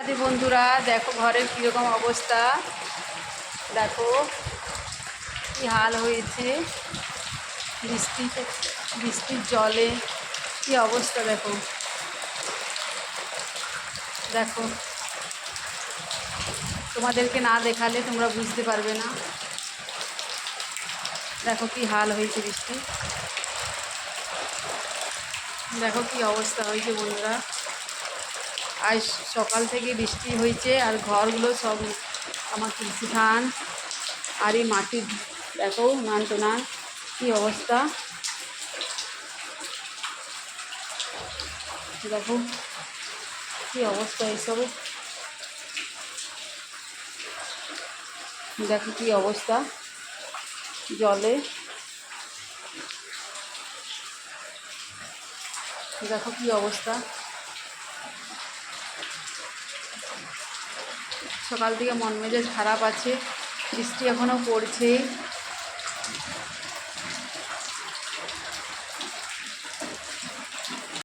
বন্ধুরা, দেখো ঘরের কীরকম অবস্থা। দেখো কি হাল হয়েছে। বৃষ্টিতে বৃষ্টির জলে কি অবস্থা দেখো। দেখো, তোমাদেরকে না দেখালে তোমরা বুঝতে পারবে না। দেখো কি হাল হয়েছে বৃষ্টি। দেখো কি অবস্থা হয়েছে বন্ধুরা। আজ সকাল থেকে বৃষ্টি হয়েছে আর ঘরগুলো সব আমার তুলসী থান আর এই মাটির দেখো নান তো নান কী অবস্থা। দেখো কী অবস্থা এইসব। দেখো কী অবস্থা জলে। দেখো কী অবস্থা। সকাল থেকে মন মেজাজ খারাপ আছে বৃষ্টি এখনও পড়ছে।